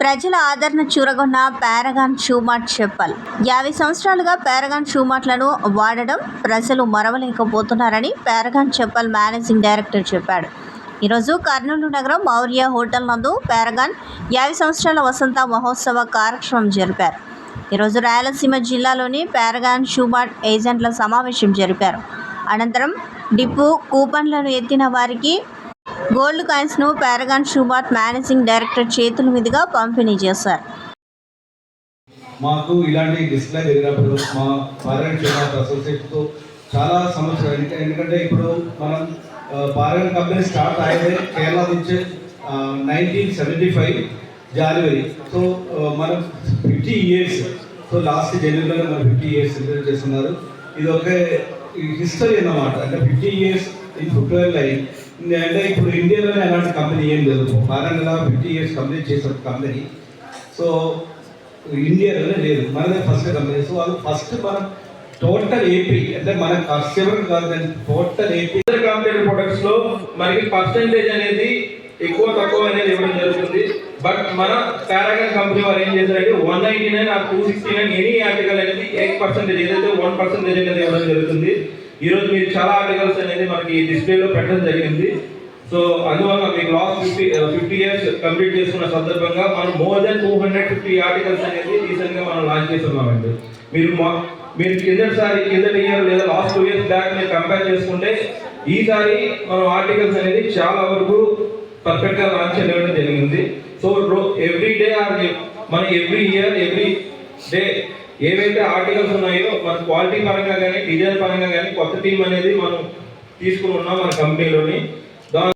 ప్రజల ఆదరణ చూరగొన్న పారగాన్ షూమార్ట్ చెప్పల్. యాభై సంవత్సరాలుగా పారగాన్ షూమార్ట్లను వాడడం ప్రజలు మరవలేకపోతున్నారని పారగాన్ చెప్పల్ మేనేజింగ్ డైరెక్టర్ చెప్పాడు. ఈరోజు కర్నూలు నగరం మౌర్య హోటల్ నందు పారగాన్ యాభై సంవత్సరాల వసంత మహోత్సవ కార్యక్రమం జరిపారు. ఈరోజు రాయలసీమ జిల్లాలోని పారగాన్ షూమార్ట్ ఏజెంట్ల సమావేశం జరిపారు. అనంతరం డిప్పు కూపన్లను ఎత్తిన వారికి గోల్డ్ కాయిన్స్ను పారగాన్ షూబాట్ మేనేజింగ్ డైరెక్టర్ చేతుల మీదుగా పంపిణీ చేశారు. మాకు ఇలాంటి డిస్ప్లే జరిగినప్పుడు మా పారాయణ షోమార్ట్ అసోసియేట్తో చాలా సమస్యలు ఎందుకంటే- ఇప్పుడు మనం పారాయణ కంపెనీ స్టార్ట్ అయ్యేది కేరళ నుంచి నైన్టీన్ సెవెంటీ ఫైవ్ జనవరి సో మనం ఫిఫ్టీ ఇయర్స్ సో లాస్ట్ జనవరిలో మనం ఫిఫ్టీ ఇయర్స్ సెలబ్రేట్ చేస్తున్నారు. ఇది ఒక హిస్టరీ అన్నమాట. అంటే fifty years in footwear line అంటే ఇప్పుడు ఇండియాలోనే అలాంటి కంపెనీ ఏం లేదు. ఫారెన్లో ఫిఫ్టీ ఇయర్స్ కంప్లీట్ చేసే కంపెనీ సో ఇండియాలోనే లేదు. మనదే ఫస్ట్ కంపెనీ సో అది ఫస్ట్ మనం టోటల్ ఏపీ అంటే మన కస్టమర్ కాదు టోటల్ ఏపీ ఇతర కంపెనీ ప్రొడక్ట్స్లో మనకి పర్సెంటేజ్ అనేది ఎక్కువ తక్కువ అనేది ఇవ్వడం జరుగుతుంది. బట్ మన పారాగన్ కంపెనీ వారు ఏం చేశారంటే one ninety nine or two sixty nine any article అనేది ఎయిట్ పర్సెంటేజ్ ఏదైతే వన్ పర్సెంటేజ్ అనేది ఇవ్వడం జరుగుతుంది. ఈరోజు మీరు చాలా ఆర్టికల్స్ అనేది మనకి డిస్ప్లేలో పెట్టడం జరిగింది. సో అందువల్ల మీకు last fifty fifty years complete చేసుకున్న సందర్భంగా మనం more than two hundred fifty articles అనేది రీసెంట్గా మనం లాంచ్ చేస్తున్నామండి. మీరు మా- మీరు కిందసారి కిందటి ఇయర్ లేదా లాస్ట్ టూ ఇయర్స్ బ్యాక్ మీరు కంపేర్ చేసుకుంటే ఈసారి మనం ఆర్టికల్స్ అనేది చాలా వరకు పర్ఫెక్ట్గా లాంచ్ చేయడం జరిగింది. సో ఎవ్రీ డే ఆర్ మన ఎవ్రీ ఇయర్ ఎవ్రీ డే ఏవైతే ఆర్టికల్స్ ఉన్నాయో మన క్వాలిటీ పరంగా కానీ డిజైన్ పరంగా కానీ కొత్త టీం అనేది మనం తీసుకుని ఉన్నాం మన కంపెనీలోని